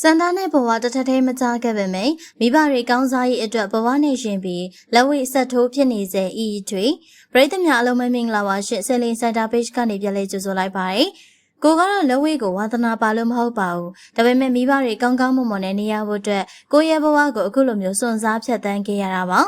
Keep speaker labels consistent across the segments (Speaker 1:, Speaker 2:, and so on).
Speaker 1: စန္ဒာနဲ့ဘဝတထထဲမကြခဲ့ပေမယ့်မိဘတွေကောင်းစားရေးအတွက်ဘဝနဲ့ရှင်ပြီးလက်ဝိဆက်ထိုးဖြစ်နေစေအီတွေပရိသတ်များအလုံးမမင်္ဂလာပါရှင်ဆယ်လင်းစိုက်တာ page ကနေပြန်လဲကြိုဆိုလိုက်ပါတယ်ကိုကတော့လက်ဝိကိုဝါသနာပါလို့မဟုတ်ပါဘူးဒါပေမဲ့မိဘတွေကောင်းကောင်းမွန်မွန်နဲ့နေရဖို့အတွက်ကိုယ့်ရဲ့ဘဝကိုအခုလိုမျိုးစွန့်စားဖြတ်တန်းခဲ့ရတာပါ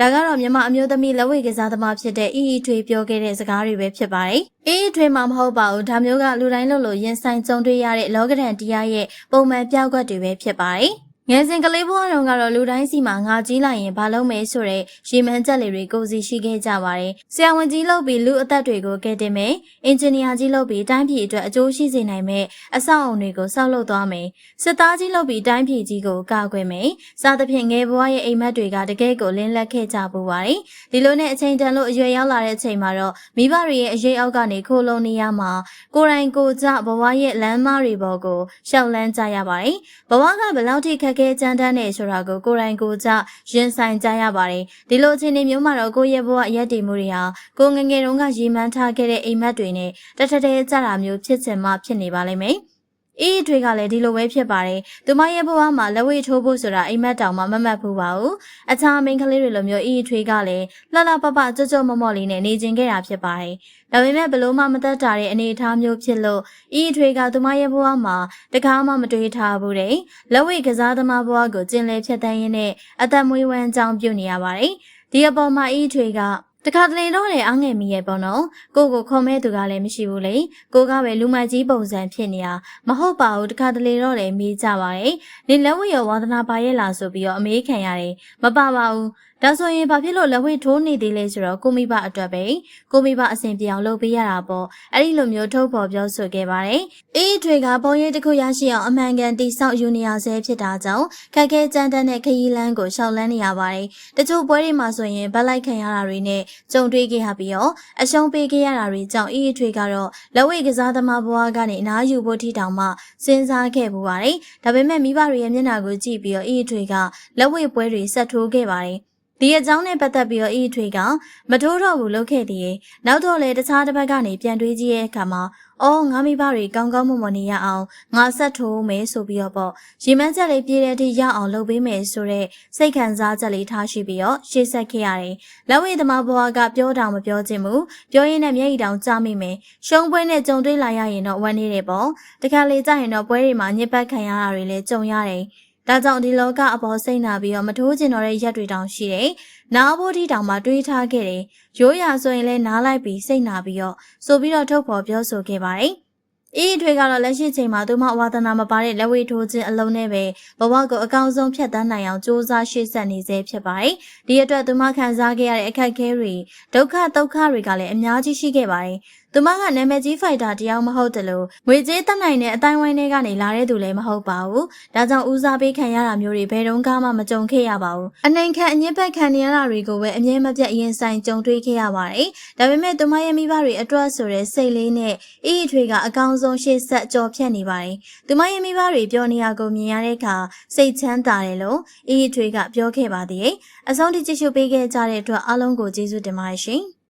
Speaker 1: ဒါကတော့မြမအမျိုးသမီးလက်ဝိကစားသမားဖြစ်တဲ့အီအီထွေပြောခဲ့တဲ့စကားတွေပဲဖြစ်ပါတယ်။အီအီထွေမှာမဟုတ်ပါဘူး။ဒါမျိုးကလူတိုင်းလို့လို့ရင်ဆိုင်ကြုံတွေ့ရတဲ့လောကဒဏ်တရားရဲ့ပုံမှန်ပြောက်ကွက်တွေပဲဖြစ်ပါတယ်။ ငယ်စဉ်ကလေးဘဝတုန်းကတော့လူတိုင်းစီမှာငါကြီးလိုက်ရင်ဘာလုပ်မယ်ဆိုတဲ့ရေမှန်းချက်လေးတွေကိုစီရှိခဲ့ကြပါတယ်။ဆရာဝန်ကြီးလုပ်ပြီးလူအသက်တွေကိုကဲတင်မယ်။အင်ဂျင်နီယာကြီးလုပ်ပြီးတိုင်းပြည်အတွက်အကျိုးရှိစေနိုင်မဲ့အဆောက်အုံတွေကိုဆောက်လုပ်သွားမယ်။စစ်သားကြီးလုပ်ပြီးတိုင်းပြည်ကြီးကိုကာကွယ်မယ်။စသဖြင့်ငယ်ဘဝရဲ့အိမ်မက်တွေကတကယ့်ကိုလင်းလက်ခဲ့ကြပူပါတယ်။ဒီလိုနဲ့အချိန်တန်လို့အရွယ်ရောက်လာတဲ့အချိန်မှာတော့မိဘတွေရဲ့အရေးအောက်ကနေခိုးလုံနေရမှာကိုယ်တိုင်ကိုယ်ကြဘဝရဲ့လမ်းမတွေပေါ်ကိုရှောက်လန်းကြရပါတယ်။ဘဝကဘယ်လောက်ထိခက်ခဲကြမ်းတမ်းနေဆိုတာကိုကိုယ်တိုင်ကိုယ်ကြရင်ဆိုင်ကြရပါတယ်ဒီလိုအခြေအနေမျိုးမှာတော့ကိုယ့်ရဲ့ဘဝရက်တည်မှုတွေဟာကိုငငယ်တုန်းကရည်မှန်းထားခဲ့တဲ့အိမ်မက်တွေနဲ့တထထဲကြတာမျိုးဖြစ်ချင်မှဖြစ်နေပါလိမ့်မယ် အေးထွေကလည်းဒီလိုပဲဖြစ်ပါတယ်။သူမရဲ့ဘဝမှာလက်ဝဲထိုးဖို့ဆိုတာအိမ်မက်တောင်မှမမှတ်ဘူးပါဘူး။အခြားမိန်းကလေးတွေလိုမျိုးအေးထွေကလည်းလှလှပပကြွကြွမော့မော့လေးနဲ့နေကျင်ခဲ့တာဖြစ်ပါတယ်။ဒါပေမဲ့ဘလို့မှမသက်တာတဲ့အနေအထားမျိုးဖြစ်လို့အေးထွေကသူမရဲ့ဘဝမှာတကားမှမတွေးထားဘူးတဲ့။လက်ဝဲကစားသမားဘဝကိုကျင်လည်ဖြတ်တန်းရင်းနဲ့အသက်မွေးဝမ်းကြောင်းပြုတ်နေရပါတယ်။ဒီအပေါ်မှာအေးထွေက တခါတလေတော့လေအငယ်မီရဲ့ပေါ့နော်ကိုကိုခေါ်မဲသူကလည်းမရှိဘူးလေကိုကပဲလူမကြီးပုံစံဖြစ်နေတာမဟုတ်ပါဘူးတခါတလေတော့လေမေးကြပါရဲ့နေလက်ဝဲရောဝါသနာပါရဲ့လားဆိုပြီးတော့အမေးခံရတယ်မပါပါဘူးဒါဆိုရင်ဘာဖြစ်လို့လက်ဝဲထိုးနေသေးလဲဆိုတော့ကိုမိဘအတွက်ပဲကိုမိဘအဆင်ပြေအောင်လုပ်ပေးရတာပေါ့အဲ့ဒီလိုမျိုးထုတ်ဖော်ပြောဆိုခဲ့ပါတယ်အေးထွေကပုံရိပ်တစ်ခုရရှိအောင်အမှန်ကန်တိဆောက်ယူနေရဆဲဖြစ်တာကြောင့်ခက်ခဲကြမ်းတမ်းတဲ့ခရီးလမ်းကိုရှောက်လန်းနေရပါတယ်တချို့ပွဲတွေမှာဆိုရင်ဗတ်လိုက်ခံရတာတွေနဲ့ကြုံတွေ့ခဲ့ရပြီးတော့အရှုံးပေးခဲ့ရတာတွေကြောင့်အေးထွေကတော့လက်ဝဲကစားသမားဘဝကနေအနားယူဖို့ထိတောင်မှစဉ်းစားခဲ့ပူပါတယ်ဒါပေမဲ့မိဘတွေရဲ့မျက်နှာကိုကြည့်ပြီးတော့အေးထွေကလက်ဝဲပွဲတွေဆက်ထိုးခဲ့ပါတယ် ဒီအကြောင်းနဲ့ပတ်သက်ပြီးတော့အီထွေကမထိုးတော့ဘူးလုပ်ခဲ့သေးတယ်။နောက်တော့လေတခြားတစ်ဘက်ကနေပြန်တွေးကြည့်ရဲ့အခါမှာအော်ငါမိဘတွေကောင်းကောင်းမွန်မွန်နေရအောင်ငါဆက်ထိုးမယ်ဆိုပြီးတော့ပေါ့ရီမန်းချက်လေးပြေးတဲ့အထိရအောင်လုပ်ပေးမယ်ဆိုတော့စိတ်ခံစားချက်လေးထားရှိပြီးတော့ရှေ့ဆက်ခဲ့ရတယ်။လက်ဝဲသမားဘွားကပြောတောင်မပြောချင်ဘူး။ပြောရင်းနဲ့မျက်ရည်တောင်ကြားမိမယ်။ရှုံးပွဲနဲ့ကြုံတွေ့လာရရင်တော့ဝမ်းနေတယ်ပေါ့။တခါလေကြာရင်တော့ပွဲတွေမှာညစ်ပတ်ခံရတာတွေလည်းကြုံရတယ်။ ဒါကြောင့်ဒီလောကအပေါ်စိတ်နာပြီးတော့မထိုးကျင်တော့တဲ့ရက်တွေတောင်ရှိတယ်။နားဖို့ထိတောင်မှတွေးထားခဲ့တယ်။ရိုးရာဆိုရင်လည်းနားလိုက်ပြီးစိတ်နာပြီးတော့ဆိုပြီးတော့ထုတ်ဖော်ပြောဆိုခဲ့ပါတယ်။အေးတွေကတော့လက်ရှိချိန်မှာသူမဝါသနာမပါတဲ့လက်ဝဲထိုးခြင်းအလုံးနဲ့ပဲဘဝကိုအကောင်းဆုံးဖြတ်သန်းနိုင်အောင်စ조사ရှေ့ဆက်နေစေဖြစ်ပါတယ်။ဒီအတွက်သူမခံစားခဲ့ရတဲ့အခက်အခဲတွေဒုက္ခဒုက္ခတွေကလည်းအများကြီးရှိခဲ့ပါတယ်။ သူမကနာမည်ကြီးဖိုက်တာတယောက်မဟုတ်တယ်လို့ငွေကြေးတက်နိုင်တဲ့အတိုင်းဝိုင်းတွေကနေလာတဲ့သူလည်းမဟုတ်ပါဘူး။ဒါကြောင့်ဦးစားပေးခံရတာမျိုးတွေဘယ်တော့မှမကြုံခဲ့ရပါဘူး။အနိုင်ခံအငင်းဖက်ခံနေရတာတွေကိုပဲအမြဲမပြတ်ရင်ဆိုင်ကြုံတွေ့ခဲ့ရပါတယ်။ဒါပေမဲ့သူမရဲ့မိဘတွေအတွက်ဆိုတဲ့စိတ်လေးနဲ့အေးအထွေကအကောင်းဆုံးရှေ့ဆက်ကြော်ဖြတ်နေပါတယ်။သူမရဲ့မိဘတွေပြောနေရကိုမြင်ရတဲ့အခါစိတ်ချမ်းသာတယ်လို့အေးအထွေကပြောခဲ့ပါသေးတယ်။အဆုံးထိကြည့်ရှုပေးခဲ့ကြတဲ့အတွက်အားလုံးကိုကျေးဇူးတင်ပါတယ်ရှင်။